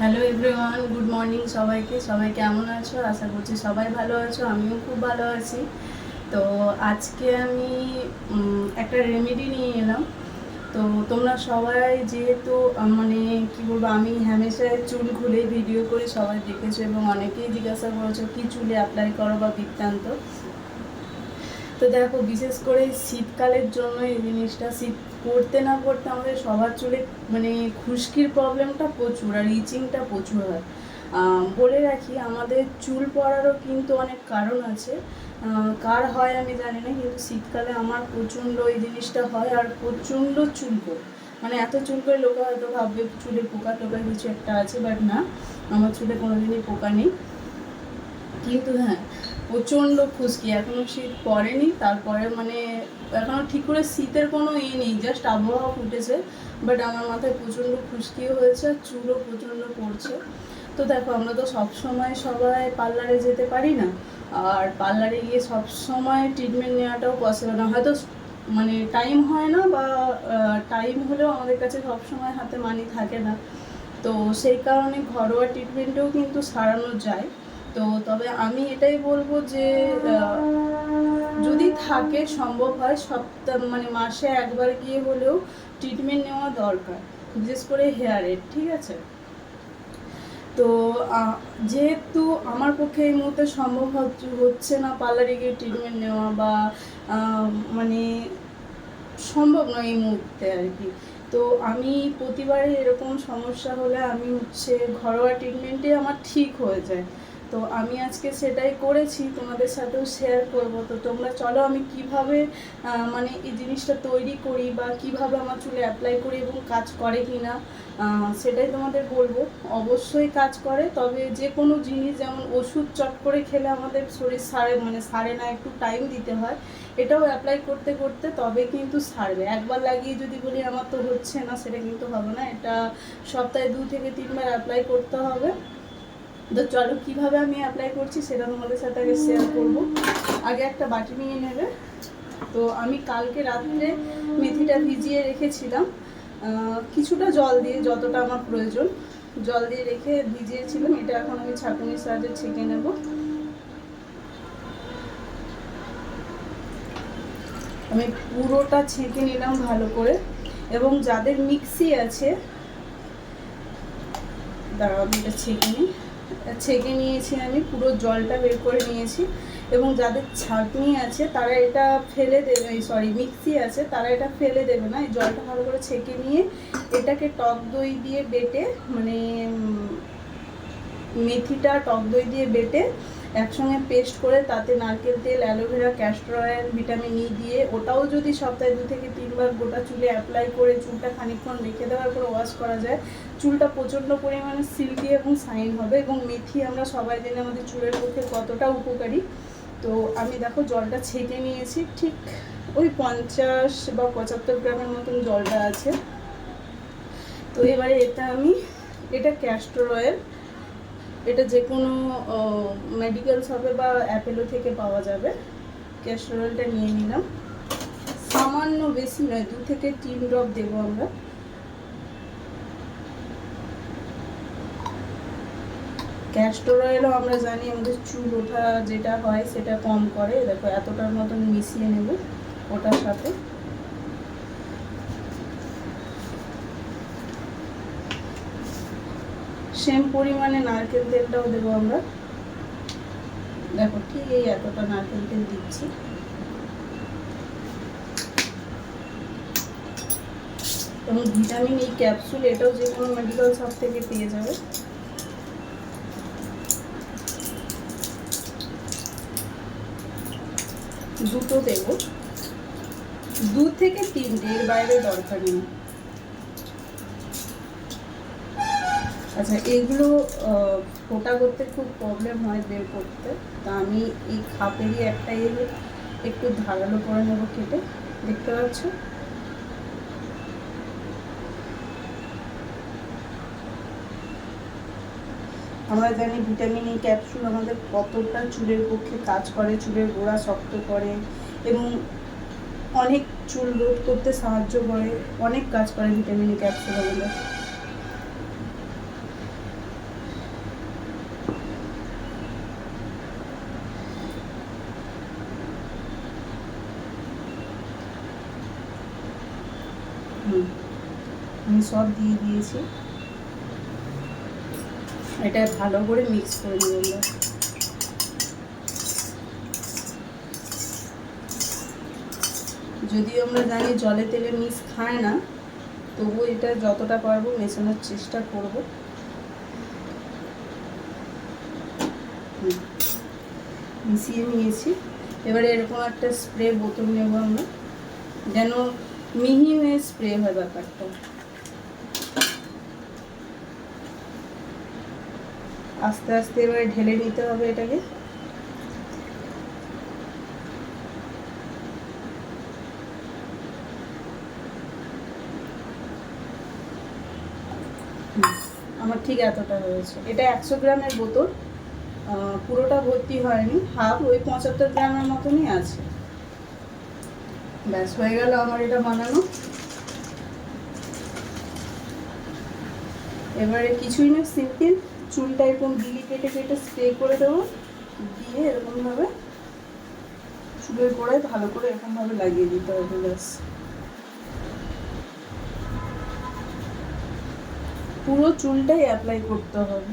Hello everyone good morning সবাইকে। সবাই কেমন আছো? আশা করছি সবাই ভালো আছো, আমিও খুব ভালো আছি। তো আজকে আমি একটা রেমেডি নিয়ে এলাম। তো তোমরা সবাই যেহেতু মানে কি বলব, আমি হামেশায় চুল খুলে ভিডিও করে, সবাই দেখেছ এবং অনেকেই জিজ্ঞাসা করেছ, কি চুলে অ্যাপ্লাই করো বা বৃত্তান্ত? তো দেখো, বিশেষ করে শীতকালের জন্য এই জিনিসটা, শীত পড়তে না পড়তে আমাদের সবার চুলে মানে খুশকির প্রবলেমটা প্রচুর আর ইচিংটা প্রচুর হয়। বলে রাখি, আমাদের চুল পড়ারও কিন্তু অনেক কারণ আছে। কার হয় আমি জানি না, কিন্তু শীতকালে আমার প্রচণ্ড এই জিনিসটা হয় আর প্রচণ্ড চুলকো মানে এত চুল করে লোকে হয়তো ভাববে, চুলে পোকা টোকা কিছু একটা আছে বাট না, আমার চুলে কোনোদিনই পোকা নেই। কিন্তু হ্যাঁ প্রচণ্ড খুশকি। এখনও শীত পড়েনি, তারপরে মানে এখনও ঠিক করে শীতের কোনো ই নেই জাস্ট আবহাওয়া ফুটেছে বাট আমার মাথায় প্রচণ্ড খুশকিও হয়েছে, চুলও প্রচণ্ড পড়ছে। তো দেখো, আমরা তো সব সময় সবাই পার্লারে যেতে পারি না, আর পার্লারে গিয়ে সব সময় ট্রিটমেন্ট নেওয়াটাও পসিবল না। হয়তো মানে টাইম হয় না বা টাইম হলেও আমাদের কাছে সব সময় হাতে মানি থাকে না। তো সেই কারণে ঘরোয়া ট্রিটমেন্টেও কিন্তু সারানো যায়। তো তবে আমি এটাই বলব যে যদি থাকে, সম্ভব হয়, সপ্তাহ মানে মাসে একবার গিয়ে হলেও ট্রিটমেন্ট নেওয়া দরকার, বিশেষ করে হেয়ারের ঠিক আছে? তো যেহেতু আমার পক্ষে এই মুহূর্তে সম্ভব হচ্ছে- না পার্লারে গিয়ে ট্রিটমেন্ট নেওয়া বা মানে সম্ভব নয় এই মুহূর্তে আর কি। তো আমি প্রতিবারে এরকম সমস্যা হলে আমি হচ্ছে ঘরোয়া ট্রিটমেন্টে আমার ঠিক হয়ে যায়। তো আমি আজকে সেটাই করেছি, তোমাদের সাথেও শেয়ার করব। তো তোমরা চলো আমি কীভাবে মানে এই জিনিসটা তৈরি করি বা কীভাবে আমার চুলে অ্যাপ্লাই করি এবং কাজ করে কি না সেটাই তোমাদের বলব। অবশ্যই কাজ করে, তবে যে কোনো জিনিস যেমন ওষুধ চট করে খেলে আমাদের শরীর সারে মানে সারে না, একটু টাইম দিতে হয়, এটাও অ্যাপ্লাই করতে করতে তবে কিন্তু সারবে। একবার লাগিয়ে যদি বলি আমার তো হচ্ছে না, সেটা কিন্তু হবে না। এটা সপ্তাহে দু থেকে তিনবার অ্যাপ্লাই করতে হবে। তো চলো, কীভাবে আমি অ্যাপ্লাই করছি সেটা তোমাদের সাথে আগে শেয়ার করব। আগে একটা বাটি নিয়ে নেবে। তো আমি কালকে রাত্রে মেথিটা ভিজিয়ে রেখেছিলাম। কিছুটা জল দিয়ে যতটা আমার প্রয়োজন, জল দিয়ে রেখে ভিজিয়েছিলাম। এটা এখন আমি ছাঁকুনির সাহায্যে ছেঁকে নেব। আমি পুরোটা ছেঁকে নিলাম ভালো করে। এবং যাদের মিক্সি আছে, দাঁড়াও, আমি এটা ছেঁকে নিই। ছেঁকে নিয়েছি আমি, পুরো জলটা বের করে নিয়েছি এবং যাদের ছাঁকনি আছে তারা এটা ফেলে দেবে সরি মিক্সি আছে তারা এটা ফেলে দেবে না, এই জলটা ভালো করে ছেঁকে নিয়ে এটাকে টক দই দিয়ে বেটে মানে মেথিটা টক দই দিয়ে বেটে একসঙ্গে পেস্ট করে তাতে নারকেল তেল, aloe vera castor oil vitamin E দিয়ে ওটাও যদি সপ্তাহে দু থেকে তিনবার গোটা চুলে অ্যাপ্লাই করে চুলটা খানিকক্ষণ রেখে দেওয়ার পরে ওয়াশ করা যায়, চুলটা প্রচণ্ড পরিমাণে সিল্কি এবং সাইন হবে এবং মেথি আমরা সবাই জানি আমাদের চুলের পক্ষে কতটা উপকারী। তো আমি দেখো জলটা ছেঁকে নিয়েছি, ঠিক ওই পঞ্চাশ বা পঁচাত্তর গ্রামের মতন জলটা আছে। তো এবারে এটা আমি, এটা ক্যাস্টর অয়েল এটা যে কোনো মেডিকেল শপে বা অ্যাপেলো থেকে পাওয়া যাবে। ক্যাস্টর অয়েলটা নিয়ে নিলাম। সামান্য বেশি নয়, দু থেকে তিন ড্রপ দেবো আমরা। ক্যাস্টর অয়েলও আমরা জানি আমাদের চুল ওঠা যেটা হয় সেটা কম করে। দেখো, এতটার মতন মিশিয়ে নেব ওটার সাথে। সেম পরিমাণে নারকেল তেলটাও দেবো আমরা। দেখো ঠিক এই এতটা নারকেল তেল দিচ্ছি। এবং ভিটামিন এই ক্যাপসুল, এটাও যে কোনো মেডিকেল শপ থেকে পেয়ে যাবে। দুটো দেবো। দু থেকে তিনটে, এর বাইরে দরকার নেই। আচ্ছা এগুলো ফোটা করতে খুব প্রবলেম হয় বের করতে। তা আমি এই খাপেরই একটা এর একটু ধারালো করে নেব কেটে। দেখতে পাচ্ছ? আমরা জানি ভিটামিন ই ক্যাপসুল আমাদের কতটা চুলের পক্ষে কাজ করে, চুলের গোড়া শক্ত করে এবং অনেক চুল রোধ করতে সাহায্য করে, অনেক কাজ করে ভিটামিন ই ক্যাপসুল আমাদের আমি সব দিয়ে দিয়েছি। এটা ভালো করে মিক্স করে নেব আমরা। যদিও আমরা জানি জলে তেলে মিক্স খায় না, তবু এটা যতটা পারব মেশানোর চেষ্টা করব। মিশিয়ে নিয়েছি। এবারে এরকম একটা স্প্রে বোতল নেব আমরা। যেন মিহি স্প্রে হয় ব্যাপারটা। আস্তে আস্তে এবারে ঢেলে নিতে হবে এটাকে। আমার ঠিক এতটা হয়েছে এটা একশো গ্রামের বোতল। পুরোটা ভর্তি হয়নি। হাফ, ওই পঁচাত্তর গ্রামের মতনই আছে। ব্যাস, হয়ে গেল আমার এটা বানানো। এবারে কিছুই না, সিম্পল। চুলটা এরকম দিলি কেটে কেটে স্প্রে করে দেবো। দিয়ে এরকমভাবে চুলের গোড়ায় ভালো করে এরকমভাবে লাগিয়ে দিতে হবে, ব্যাস। পুরো চুলটাই অ্যাপ্লাই করতে হবে।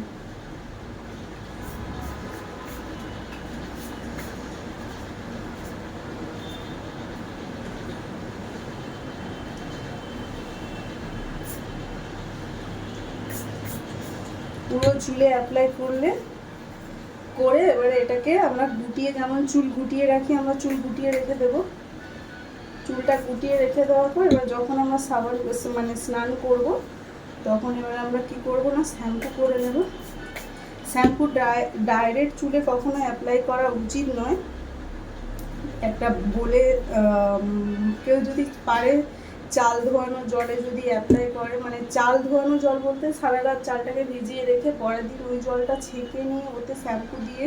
পুরো চুলে অ্যাপ্লাই করলে, করে এবারে এটাকে আমরা গুটিয়ে, যেমন চুল গুটিয়ে রাখি, আমরা চুল গুটিয়ে রেখে দেবো। চুলটা গুটিয়ে রেখে দেওয়ার পর এবার যখন আমরা সাবান মানে স্নান করব, তখন এবার আমরা কি করব না, শ্যাম্পু করে নেব। শ্যাম্পু ডাইরেক্ট চুলে কখনো অ্যাপ্লাই করা উচিত নয়। একটা বলে কেউ যদি পারে চাল ধোয়ানো জলে যদি অ্যাপ্লাই করে মানে চাল ধোয়ানো জল বলতে সারা রাত চালটাকে ভিজিয়ে রেখে পরের দিন ওই জলটা ছেঁকে নিয়ে ওতে শ্যাম্পু দিয়ে,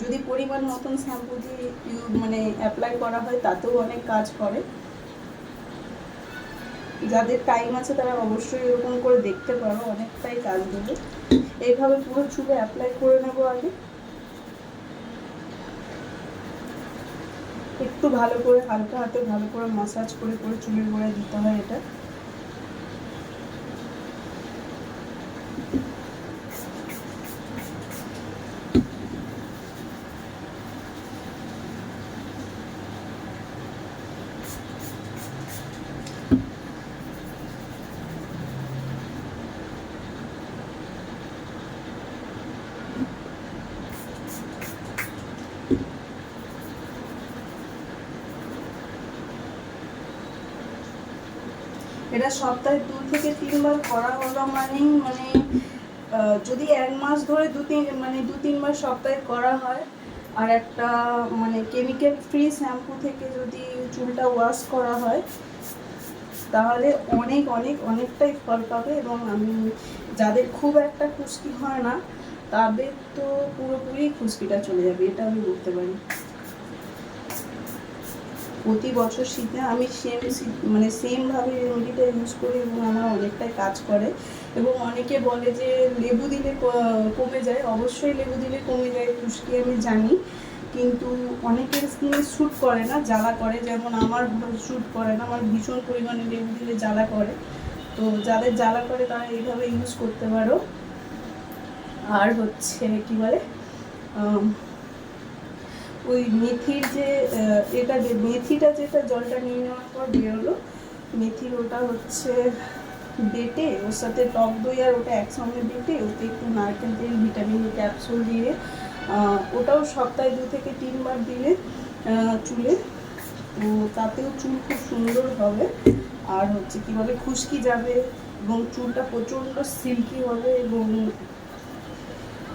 যদি পরিমাণ মতন শ্যাম্পু দিয়ে মানে অ্যাপ্লাই করা হয়, তাতেও অনেক কাজ করে। যাদের টাইম আছে তারা অবশ্যই এরকম করে দেখতে পারো, অনেকটাই কাজ দেবে। এইভাবে পুরো চুলে অ্যাপ্লাই করে নেব আগে। একটু ভালো করে, হালকা হাতে ভালো করে মাসাজ করে করে চুলের গোড়ায় দিতে হয় এটা। এটা সপ্তাহে দু থেকে তিনবার করা হলো মানেই মানে যদি এক মাস ধরে দু তিন মানে দু তিনবার সপ্তাহে করা হয়, আর একটা মানে কেমিক্যাল ফ্রি শ্যাম্পু থেকে যদি চুলটা ওয়াশ করা হয়, তাহলে অনেক অনেক, অনেকটাই ফল পাবে এবং আমি, যাদের খুব একটা খুশকি হয় না, তাদের তো পুরোপুরি খুশকিটা চলে যাবে, এটা আমি বলতে পারি। প্রতি বছর শীতে আমি সেম মানে সেমভাবে রেমেডিটা ইউজ করি এবং আমার অনেকটাই কাজ করে। এবং অনেকে বলে যে লেবু দিলে কমে যায়। অবশ্যই লেবু দিলে কমে যায় খুশকি আমি জানি। কিন্তু অনেকের স্কিনে শ্যুট করে না, জ্বালা করে। যেমন আমার শ্যুট করে না। আমার ভীষণ পরিমাণে লেবু দিলে জ্বালা করে। তো যাদের জ্বালা করে, তারা এইভাবে ইউজ করতে পারো। আর হচ্ছে কি বলে? ওই মেথির যে এটা যে, মেথিটা যেটা জলটা নিয়ে নেওয়ার পর বেরোলো মেথির ওটা হচ্ছে বেটে, ওর সাথে টক দই আর ওটা একসঙ্গে বেটে, ওতে একটু নারকেল তেল, ভিটামিন, ক্যাপসুল দিয়ে ওটাও সপ্তাহে দু থেকে তিনবার দিলে চুলে। তাতেও চুল খুব সুন্দর হবে। আর হচ্ছে কি বলে, খুশকি যাবে এবং চুলটা প্রচণ্ড সিল্কি হবে এবং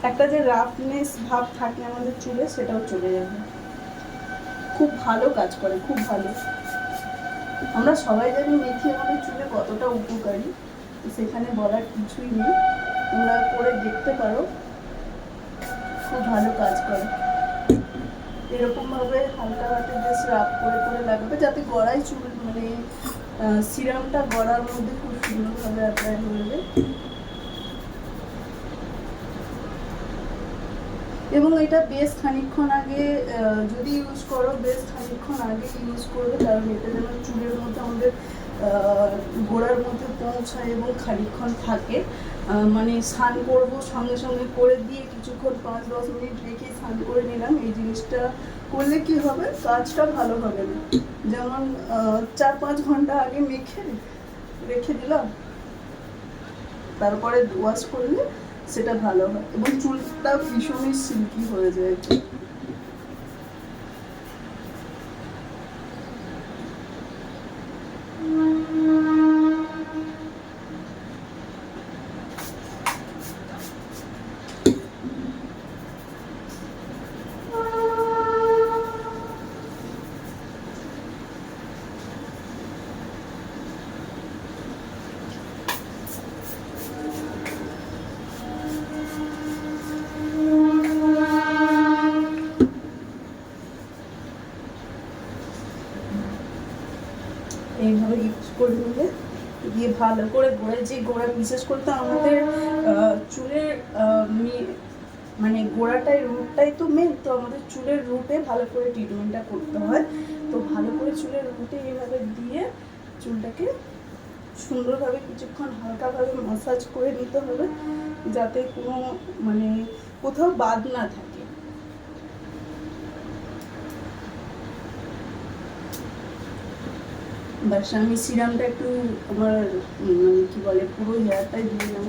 একটা যে রাফনেস ভাব থাকে আমাদের চুলে, সেটাও চলে যাবে। খুব ভালো কাজ করে, খুব ভালো। আমরা সবাই জানি মেথি আমাদের চুলে কতটা উপকারী। সেখানে বলার কিছুই নেই। তোমরা করে দেখতে পারো। খুব ভালো কাজ করে। এরকম ভাবে হালকা হাতে বেশ রাব করে করে লাগাবে যাতে গড়ায় চুল মানে সিরামটা গড়ার মধ্যে খুব সুন্দরভাবে অ্যাপ্লাই হয়ে এবং এটা বেশ খানিকক্ষণ আগে যদি ইউজ করো বেশ খানিকক্ষণ আগে ইউজ করবে, কারণ এটা যেন চুলের মধ্যে আমাদের গোড়ার মধ্যে পৌঁছায় এবং খানিকক্ষণ থাকে। মানে স্নান করব সঙ্গে সঙ্গে করে দিয়ে কিছুক্ষণ পাঁচ, দশ মিনিট রেখে স্নান করে নিলাম। এই জিনিসটা করলে কি হবে? কাজটা ভালো হবে না। যেমন চার, পাঁচ ঘণ্টা আগে মেখে রেখে দিলাম। তারপরে ওয়াশ করলে সেটা ভালো হয়। এবং চুলটা ভীষণই সিল্কি হয়ে যায়। এইভাবে ইউজ করে নিলে দিয়ে ভালো করে গোড়া যে গোড়া বিশেষ করে তো আমাদের চুলের মানে গোড়াটাই রুটটাই তো মেন তো আমাদের চুলের রুটে ভালো করে ট্রিটমেন্টটা করতে হয়। তো ভালো করে চুলের রুটে এইভাবে দিয়ে চুলটাকে সুন্দরভাবে কিছুক্ষণ হালকাভাবে মাসাজ করে নিতে হবে, যাতে কোনো মানে কোথাও বাদ না থাকে। বাস আমি সিরামটা একটু আমার মানে কি বলে পুরো হেয়ারটাই দিয়ে নেব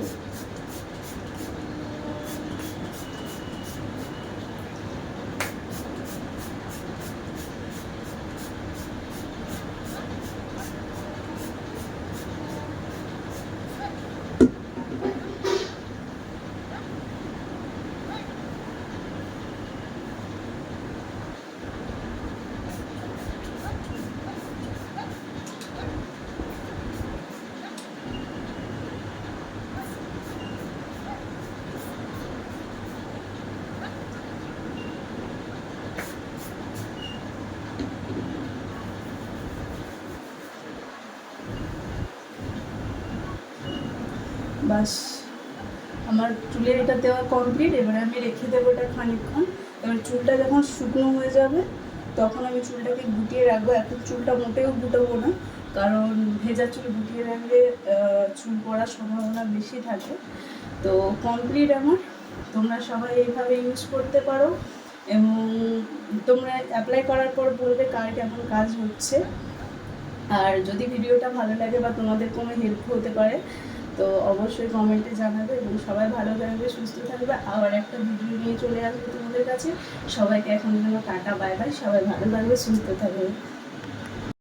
বাস, আমার চুলের এটা দেওয়া কমপ্লিট এবারে আমি রেখে দেবো এটা খানিকক্ষণ। এবার চুলটা যখন শুকনো হয়ে যাবে, তখন আমি চুলটাকে গুটিয়ে রাখব। এখন চুলটা মোটেও গুটাবো না, কারণ ভেজা চুল গুটিয়ে রাখলে চুল পড়ার সম্ভাবনা বেশি থাকে। তো কমপ্লিট আমার। তোমরা সবাই এইভাবে ইউজ করতে পারো এবং তোমরা অ্যাপ্লাই করার পর বলবে কার কেমন কাজ হচ্ছে। আর যদি ভিডিওটা ভালো লাগে বা তোমাদের কোনো হেল্প হতে পারে তো অবশ্যই কমেন্টে জানাবে এবং সবাই ভালো থাকবে, সুস্থ থাকবে। আবার একটা ভিডিও নিয়ে চলে আসবে তোমাদের কাছে। সবাইকে এখন জন্য টাটা বাই বাই সবাই ভালো থাকবে, সুস্থ থাকবে।